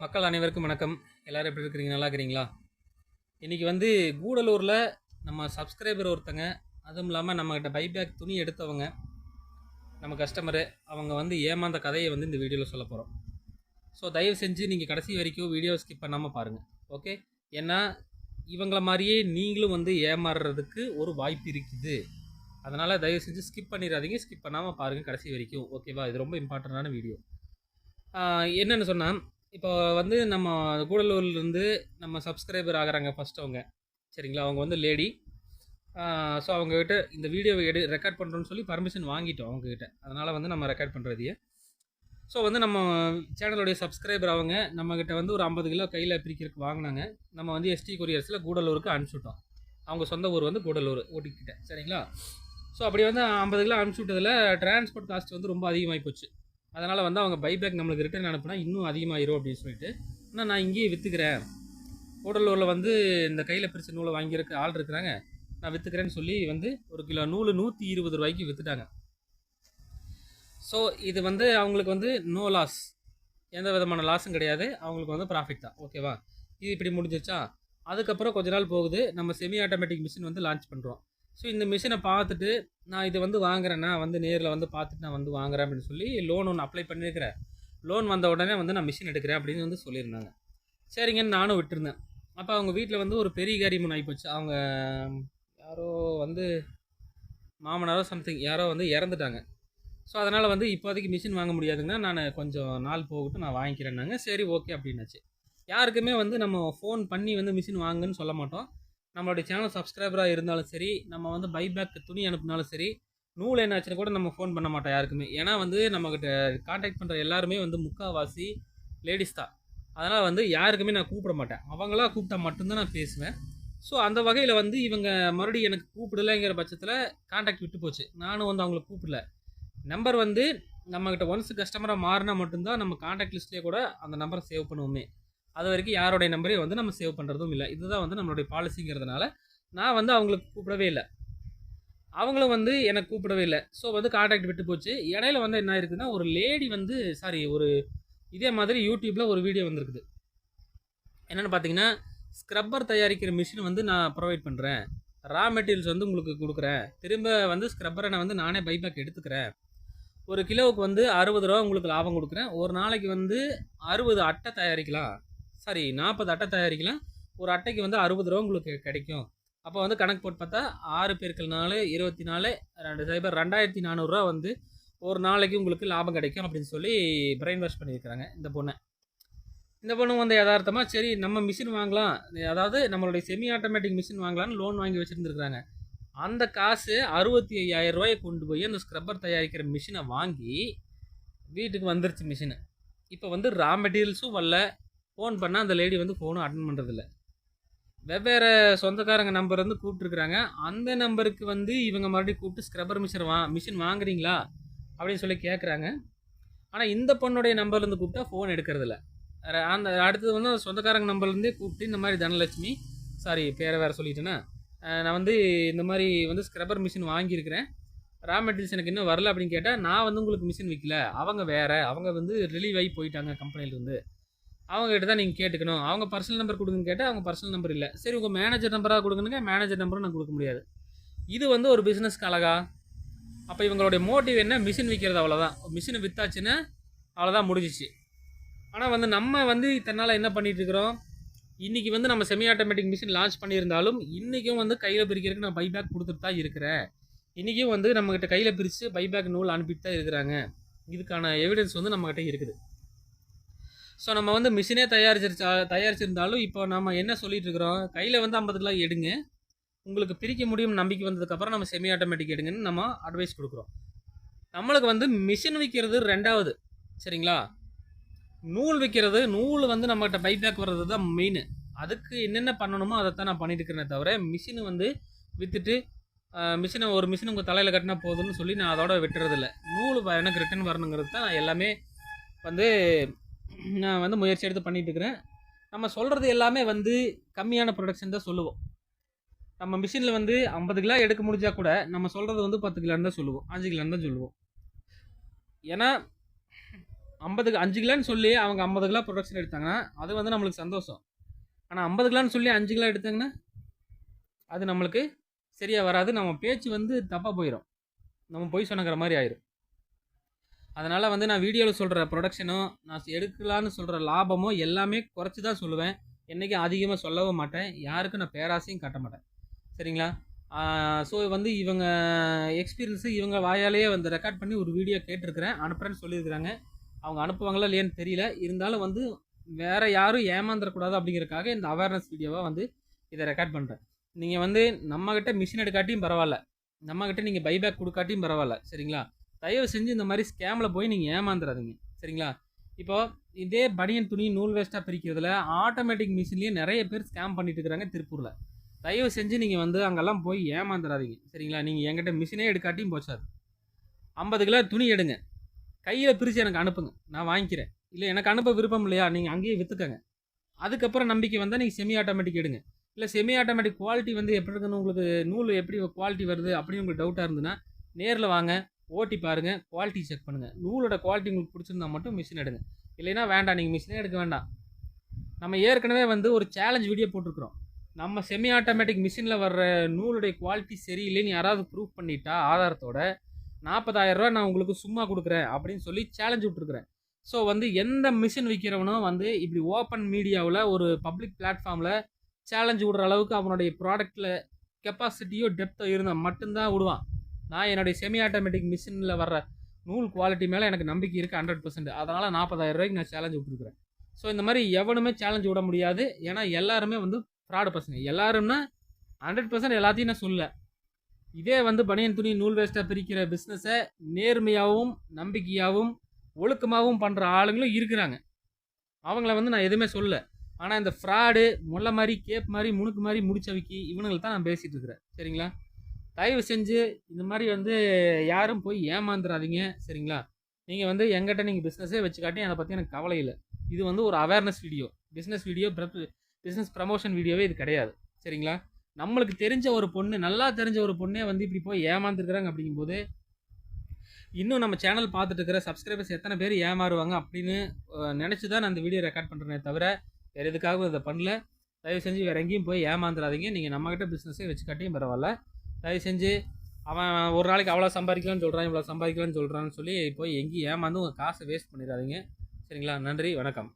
மக்கள் அனைவருக்கும் வணக்கம். எல்லோரும் எப்படி இருக்கிறீங்க? நல்லா இருக்கிறீங்களா? இன்றைக்கி வந்து கூடலூரில் நம்ம சப்ஸ்கிரைபர் ஒருத்தங்க அதுவும் இல்லாமல் நம்மக்கிட்ட பைபேக் துணி எடுத்தவங்க நம்ம கஸ்டமரு அவங்க வந்து ஏமாந்த கதையை வந்து இந்த வீடியோவில் சொல்ல போகிறோம் ஸோ தயவு செஞ்சு நீங்கள் கடைசி வரைக்கும் வீடியோ ஸ்கிப் பண்ணாமல் பாருங்கள் ஓகே ஏன்னா இவங்கள மாதிரியே நீங்களும் வந்து ஏமாறுறதுக்கு ஒரு வாய்ப்பு இருக்குது. அதனால் தயவு செஞ்சு ஸ்கிப் பண்ணிடாதீங்க. ஸ்கிப் பண்ணாமல் பாருங்கள் கடைசி வரைக்கும். ஓகேவா இது ரொம்ப இம்பார்ட்டண்டான வீடியோ என்னென்னு சொன்னால் இப்போ வந்து நம்ம கூடலூர்லேருந்து நம்ம சப்ஸ்கிரைபர் ஆகிறாங்க ஃபஸ்ட் அவங்க. சரிங்களா? அவங்க வந்து லேடி ஸோ அவங்கக்கிட்ட இந்த வீடியோவை எடு ரெக்கார்ட் பண்ணுறோன்னு சொல்லி பர்மிஷன் வாங்கிட்டோம் அவங்கக்கிட்ட அதனால் வந்து நம்ம ரெக்கார்ட் பண்ணுறதையே ஸோ வந்து நம்ம சேனலுடைய சப்ஸ்கிரைபர் அவங்க நம்மக்கிட்ட வந்து ஒரு ஐம்பது கிலோ கையில் பிரிக்கிறதுக்கு வாங்கினாங்க. நம்ம வந்து எஸ்டி கொரியர்ஸில் கூடலூருக்கு அனுப்பிச்சுட்டோம். அவங்க சொந்த ஊர் வந்து கூடலூர் ஓட்டிக்கிட்ட சரிங்களா? ஸோ அப்படி வந்து ஐம்பது கிலோ அனுப்பிச்சி விட்டதில் டிரான்ஸ்போர்ட் காஸ்ட் வந்து ரொம்ப அதிகமாகி போச்சு. அதனால் வந்து அவங்க பைபேக் நம்மளுக்கு ரிட்டர்ன் அனுப்புனா இன்னும் அதிகமாயிரும் அப்படின்னு சொல்லிட்டு. ஆனால் நான் இங்கேயே விற்றுக்கிறேன் கூடலூரில் வந்து இந்த கையில் பிரிச்ச நூலை வாங்கியிருக்க ஆள் இருக்கிறாங்க. நான் விற்றுக்கிறேன்னு சொல்லி வந்து ஒரு கிலோ நூல் நூற்றி இருபது ரூபாய்க்கு விற்றுட்டாங்க ஸோ இது வந்து அவங்களுக்கு வந்து நோ லாஸ் எந்த விதமான லாஸும் கிடையாது. அவங்களுக்கு வந்து ப்ராஃபிட் தான். ஓகேவா இது இப்படி முடிஞ்சிச்சா அதுக்கப்புறம் கொஞ்ச நாள் போகுது. நம்ம செமி ஆட்டோமேட்டிக் மிஷின் வந்து லான்ச் பண்ணுறோம் ஸோ இந்த மிஷினை பார்த்துட்டு நான் இது வந்து வாங்குறேன்னா வந்து நேரில் வந்து பார்த்துட்டு நான் வந்து வாங்குறேன் அப்படின்னு சொல்லி லோன் ஒன்று அப்ளை பண்ணியிருக்கிறேன் லோன் வந்த உடனே வந்து நான் மிஷின் எடுக்கிறேன் அப்படின்னு வந்து சொல்லியிருந்தாங்க. சரிங்கன்னு நானும் விட்டுருந்தேன். அப்போ அவங்க வீட்டில் வந்து ஒரு பெரிய காரியம் ஒன்று ஆகிப்போச்சு அவங்க யாரோ வந்து மாமனாரோ சம்திங் யாரோ வந்து இறந்துட்டாங்க. ஸோ அதனால் வந்து இப்போதைக்கு மிஷின் வாங்க முடியாதுங்கன்னா நான் கொஞ்சம் நாள் போகட்டும் நான் வாங்கிக்கிறேன்னாங்க. சரி ஓகே அப்படின்னாச்சு. யாருக்குமே வந்து நம்ம ஃபோன் பண்ணி வந்து மிஷின் வாங்குன்னு சொல்ல மாட்டோம். நம்மளுடைய சேனல் சப்ஸ்கிரைபராக இருந்தாலும் சரி நம்ம வந்து பைபேக் துணி அனுப்புனாலும் சரி நூல் என்னாச்சுன்னு கூட நம்ம ஃபோன் பண்ண மாட்டோம் யாருக்குமே. ஏன்னா வந்து நம்மக்கிட்ட காண்டாக்ட் பண்ணுற எல்லாருமே வந்து முக்கால்வாசி லேடிஸ் தான். அதனால் வந்து யாருக்குமே நான் கூப்பிட மாட்டேன். அவங்களா கூப்பிட்டா மட்டும்தான் நான் பேசுவேன். ஸோ அந்த வகையில் வந்து இவங்க மறுபடியும் எனக்கு கூப்பிடலைங்கிற பட்சத்தில் காண்டாக்ட் விட்டு போச்சு. நானும் வந்து அவங்கள கூப்பிடல. நம்பர் வந்து நம்மக்கிட்ட ஒன்ஸ் கஸ்டமராக மாறினா மட்டும்தான் நம்ம காண்டாக்ட் லிஸ்ட்லேயே கூட அந்த நம்பரை சேவ் பண்ணுவோமே. அது வரைக்கும் யாரோடைய நம்பரையும் வந்து நம்ம சேவ் பண்ணுறதும் இல்லை. இதுதான் வந்து நம்மளுடைய பாலிசிங்கிறதுனால நான் வந்து அவங்களுக்கு கூப்பிடவே இல்லை. அவங்களும் வந்து எனக்கு கூப்பிடவே இல்லை. ஸோ வந்து காண்டாக்ட் விட்டு போச்சு. இடையில வந்து என்ன இருக்குதுன்னா ஒரு லேடி வந்து சாரி ஒரு இதே மாதிரி யூடியூப்பில் ஒரு வீடியோ வந்திருக்குது. என்னென்னு பார்த்தீங்கன்னா ஸ்க்ரப்பர் தயாரிக்கிற மிஷின் வந்து நான் ப்ரொவைட் பண்ணுறேன் ரா மெட்டீரியல்ஸ் வந்து உங்களுக்கு கொடுக்குறேன். திரும்ப வந்து ஸ்க்ரப்பரை நான் வந்து நானே பைபேக் எடுத்துக்கிறேன். ஒரு கிலோவுக்கு வந்து அறுபது ரூபா உங்களுக்கு லாபம் கொடுக்குறேன். ஒரு நாளைக்கு வந்து அறுபது அட்டை தயாரிக்கலாம். சாரி நாற்பது அட்டை தயாரிக்கலாம். ஒரு அட்டைக்கு வந்து அறுபது ரூபா உங்களுக்கு கிடைக்கும். அப்போ வந்து கணக்கு போட்டு பார்த்தா ஆறு பேருக்கள் நாலு இருபத்தி நாலு ரெண்டு சைபர் ரெண்டாயிரத்தி நானூறுரூவா வந்து ஒரு நாளைக்கு உங்களுக்கு லாபம் கிடைக்கும் அப்படின்னு சொல்லி பிரெயின் வாஷ் பண்ணியிருக்கிறாங்க இந்த பொண்ணை. இந்த பொண்ணு வந்து யதார்த்தமாக சரி நம்ம மிஷின் வாங்கலாம். அதாவது நம்மளுடைய செமி ஆட்டோமேட்டிக் மிஷின் வாங்கலாம்னு லோன் வாங்கி வச்சுருந்துருக்குறாங்க. அந்த காசு அறுபத்தி ஐயாயிரம் ரூபாயை கொண்டு போய் அந்த ஸ்க்ரப்பர் தயாரிக்கிற மிஷினை வாங்கி வீட்டுக்கு வந்துருச்சு மிஷினு இப்போ வந்து ரா மெட்டீரியல்ஸும் வரல. ஃபோன் பண்ணால் அந்த லேடி வந்து ஃபோனும் அட்டன் பண்ணுறதில்ல வெவ்வேறு சொந்தக்காரங்க நம்பர் வந்து கூப்பிட்ருக்குறாங்க அந்த நம்பருக்கு வந்து இவங்க மறுபடியும் கூப்பிட்டு ஸ்க்ரப்பர் மிஷின் வா மிஷின் வாங்குறீங்களா? அப்படின்னு சொல்லி கேட்குறாங்க ஆனால் இந்த பொண்ணுடைய நம்பர்லேருந்து கூப்பிட்டா ஃபோன் எடுக்கிறதில்ல. அந்த அடுத்தது வந்து சொந்தக்காரங்க நம்பர்லேருந்தே கூப்பிட்டு இந்த மாதிரி தனலட்சுமி சாரி பேரை வேறு சொல்லிட்டேன்னா நான் வந்து இந்த மாதிரி வந்து ஸ்க்ரப்பர் மிஷின் வாங்கியிருக்கிறேன். ரா மெட்டீரியல்ஸ் எனக்கு இன்னும் வரல அப்படின்னு கேட்டால் நான் வந்து உங்களுக்கு மிஷின் விற்கல அவங்க வேறு அவங்க வந்து ரிலீவ் ஆகி போயிட்டாங்க கம்பெனிலேருந்து அவங்ககிட்ட தான் நீங்கள் கேட்டுக்கணும். அவங்க பர்சனல் நம்பர் கொடுங்கன்னு கேட்டால் அவங்க பர்சனல் நம்பர் இல்லை. சரி உங்கள் மேனேஜர் நம்பராக கொடுங்கனுங்க மேனேஜர் நம்பரும் நான் கொடுக்க முடியாது. இது வந்து ஒரு பிஸ்னஸ்க்கு அழகா? அப்போ இவங்களுடைய மோட்டிவ் என்ன? மிஷின் விற்கிறது அவ்வளோதான் மிஷினை விற்றாச்சுன்னா அவ்வளோதான் முடிஞ்சிச்சு. ஆனால் வந்து நம்ம வந்து தன்னால் என்ன பண்ணிகிட்ருக்குறோம் இன்றைக்கி வந்து நம்ம செமி ஆட்டோமேட்டிக் மிஷின் லான்ச் பண்ணியிருந்தாலும் இன்றைக்கும் வந்து கையில் பிரிக்கிறதுக்கு நான் பைபேக் கொடுத்துட்டு தான் இருக்கிறேன். இன்றைக்கும் வந்து நம்மக்கிட்ட கையில் பிரித்து பைபேக் நூல் அனுப்பிட்டு தான் இருக்கிறாங்க. இதுக்கான எவிடன்ஸ் வந்து நம்மக்கிட்ட இருக்குது. ஸோ நம்ம வந்து மிஷினே தயாரிச்சிருச்சா தயாரிச்சிருந்தாலும் இப்போ நம்ம என்ன சொல்லிட்டு இருக்கிறோம் கையில் வந்து ஐம்பது கிலோ எடுங்க. உங்களுக்கு பிரிக்க முடியும் நம்பிக்கை வந்ததுக்கப்புறம் நம்ம செமி ஆட்டோமேட்டிக் எடுங்கன்னு நம்ம அட்வைஸ் கொடுக்குறோம். நம்மளுக்கு வந்து மிஷின் விற்கிறது ரெண்டாவது. சரிங்களா? நூல் விற்கிறது நூல் வந்து நம்மகிட்ட பைபேக் வர்றது தான் மெயின் அதுக்கு என்னென்ன பண்ணணுமோ அதை தான் நான் பண்ணிட்டு இருக்கிறேனே தவிர மிஷினு வந்து விற்றுட்டு மிஷினை ஒரு மிஷின் உங்கள் தலையில் கட்டினா போதும்னு சொல்லி நான் அதோட விட்டுறதில்ல. நூல் எனக்கு ரிட்டர்ன் வரணுங்கிறது தான் நான் எல்லாமே வந்து நான் வந்து முயற்சி எடுத்து பண்ணிகிட்ருக்கிறேன் நம்ம சொல்கிறது எல்லாமே வந்து கம்மியான ப்ரொடக்ஷன் தான் சொல்லுவோம். நம்ம மிஷினில் வந்து ஐம்பது கிலோ எடுக்க முடிஞ்சா கூட நம்ம சொல்கிறது வந்து பத்து கிலோன்னு தான் சொல்லுவோம். அஞ்சு கிலோன்னு தான் சொல்லுவோம். ஏன்னா ஐம்பதுக்கு அஞ்சு கிலோன்னு சொல்லி அவங்க ஐம்பது கிலோ ப்ரொடக்ஷன் எடுத்தாங்கன்னா அது வந்து நம்மளுக்கு சந்தோஷம். ஆனால் ஐம்பது கிலோன்னு சொல்லி அஞ்சு கிலோ எடுத்தாங்கன்னா அது நம்மளுக்கு சரியாக வராது. நம்ம பேச்சு வந்து தப்பாக போயிடும் நம்ம பொய் சொன்னங்கிற மாதிரி ஆயிரும். அதனால் வந்து நான் வீடியோவில் சொல்கிற ப்ரொடக்ஷனும் நான் எடுக்கலான்னு சொல்கிற லாபமோ எல்லாமே குறைச்சி தான் சொல்லுவேன். என்றைக்கும் அதிகமாக சொல்லவும் மாட்டேன். யாருக்கும் நான் பேராசையும் காட்ட மாட்டேன். சரிங்களா? ஸோ வந்து இவங்க எக்ஸ்பீரியன்ஸு இவங்க வாயாலேயே வந்து ரெக்கார்ட் பண்ணி ஒரு வீடியோ கேட்டிருக்கிறேன். அனுப்புகிறேன்னு சொல்லியிருக்கிறாங்க. அவங்க அனுப்புவாங்களா இல்லையான்னு தெரியல. இருந்தாலும் வந்து வேறு யாரும் ஏமாந்துடக்கூடாது அப்படிங்கிறதுக்காக இந்த அவேர்னஸ் வீடியோவாக வந்து இதை ரெக்கார்ட் பண்ணுறேன் நீங்கள் வந்து நம்மக்கிட்ட மிஷின் எடுக்காட்டியும் பரவாயில்ல. நம்மக்கிட்ட நீங்கள் பைபேக் கொடுக்காட்டியும் பரவாயில்ல. சரிங்களா? தயவு செஞ்சு இந்த மாதிரி ஸ்கேமில் போய் நீங்கள் ஏமாந்துடாதீங்க சரிங்களா? இப்போ இதே பனியன் துணி நூல் வேஸ்ட்டாக பிரிக்கிறதுல ஆட்டோமேட்டிக் மிஷின்லேயே நிறைய பேர் ஸ்கேம் பண்ணிட்டு இருக்கிறாங்க திருப்பூரில். தயவு செஞ்சு நீங்கள் வந்து அங்கெல்லாம் போய் ஏமாந்துடாதீங்க சரிங்களா? நீங்கள் என்கிட்ட மிஷினே எடுக்காட்டியும் போச்சாது ஐம்பது கிலோ துணி எடுங்க. கையில் பிரித்து எனக்கு அனுப்புங்க. நான் வாங்கிக்கிறேன். இல்லை எனக்கு அனுப்ப விருப்பம் இல்லையா? நீங்கள் அங்கேயே விற்றுக்கங்க அதுக்கப்புறம் நம்பிக்கை வந்தால் நீங்கள் செமி ஆட்டோமேட்டிக் எடுங்க. இல்லை செமி ஆட்டோமேட்டிக் குவாலிட்டி வந்து எப்படி இருக்குன்னு உங்களுக்கு நூல் எப்படி குவாலிட்டி வருது அப்படின்னு உங்களுக்கு டவுட்டாக இருந்ததுன்னா நேரில் வாங்க. ஓட்டி பாருங்கள் குவாலிட்டி செக் பண்ணுங்கள் நூலோட குவாலிட்டி உங்களுக்கு பிடிச்சிருந்தா மட்டும் மிஷின் எடுங்க. இல்லைன்னா வேண்டாம் நீங்கள் மிஷினே எடுக்க வேண்டாம். நம்ம ஏற்கனவே வந்து ஒரு சேலஞ்ச் வீடியோ போட்டிருக்கிறோம். நம்ம செமி ஆட்டோமேட்டிக் மிஷினில் வர்ற நூலுடைய குவாலிட்டி சரியில்லைன்னு யாராவது ப்ரூவ் பண்ணிட்டா ஆதாரத்தோட நாற்பதாயிரம் ரூபா நான் உங்களுக்கு சும்மா கொடுக்குறேன் அப்படின்னு சொல்லி சேலஞ்ச் விட்ருக்குறேன் ஸோ வந்து எந்த மிஷின் விற்கிறவனும் வந்து இப்படி ஓப்பன் மீடியாவில் ஒரு பப்ளிக் பிளாட்ஃபார்மில் சேலஞ்ச் விடுற அளவுக்கு அவனுடைய ப்ராடக்ட்டில் கெப்பாசிட்டியோ டெப்த்தோ இருந்தால் மட்டும்தான் விடுவான். நான் என்னுடைய செமி ஆட்டோமேட்டிக் மிஷினில் வர்ற நூல் குவாலிட்டி மேலே எனக்கு நம்பிக்கை இருக்குது ஹண்ட்ரட் பர்சன்ட் அதனால் நாற்பதாயிரம் ரூபாய்க்கு நான் சேலஞ்சு விட்ருக்குறேன் ஸோ இந்த மாதிரி எவனுமே சேலஞ்சு விட முடியாது. ஏன்னா எல்லாருமே வந்து ஃப்ராடு பசங்க. எல்லாரும்னா ஹண்ட்ரட் பர்சன்ட் எல்லாத்தையும் நான் சொல்ல இதே வந்து பனியன் துணி நூல் வேஸ்ட்டாக பிரிக்கிற பிஸ்னஸை நேர்மையாகவும் நம்பிக்கையாகவும் ஒழுக்கமாகவும் பண்ணுற ஆளுங்களும் இருக்கிறாங்க. அவங்கள வந்து நான் எதுவுமே சொல்ல ஆனால் இந்த ஃப்ராடு முல்லை மாதிரி கேப் மாதிரி முணுக்கு மாதிரி முடிச்சவிக்கி இவனுங்களை தான் நான் பேசிகிட்டு இருக்கிறேன். சரிங்களா? தயவு செஞ்சு இந்த மாதிரி வந்து யாரும் போய் ஏமாந்துடாதீங்க சரிங்களா? நீங்கள் வந்து எங்கிட்ட நீங்கள் பிஸ்னஸே வச்சுக்காட்டி அதை பற்றி எனக்கு கவலை இல்லை. இது வந்து ஒரு awareness video business video business promotion வீடியோவே இது கிடையாது சரிங்களா? நம்மளுக்கு தெரிஞ்ச ஒரு பொண்ணு நல்லா தெரிஞ்ச ஒரு பொண்ணே வந்து இப்படி போய் ஏமாந்துருக்குறாங்க அப்படிங்கும்போது இன்னும் நம்ம சேனல் பார்த்துட்டு இருக்கிற சப்ஸ்கிரைபர்ஸ் எத்தனை பேர் ஏமாறுவாங்க அப்படின்னு நினச்சி தான் நான் இந்த வீடியோ ரெக்கார்ட் பண்ணுறேனே தவிர வேறு எதுக்காகவும் இதை பண்ணல. தயவு செஞ்சு வேறு எங்கேயும் போய் ஏமாந்துடாதீங்க நீங்கள் நம்மக்கிட்ட பிஸ்னஸே வச்சுக்காட்டியும் பரவாயில்ல. தயவு செஞ்சு அவன் ஒரு நாளைக்கு அவ்வளோ சம்பாதிக்கலாம்னு சொல்கிறான் இவ்வளோ சம்பாதிக்கலாம்னு சொல்கிறான்னு சொல்லி போய் எங்கேயும் ஏமாந்து உங்கள் காசை வேஸ்ட் பண்ணிடாதீங்க. சரிங்களா? நன்றி வணக்கம்.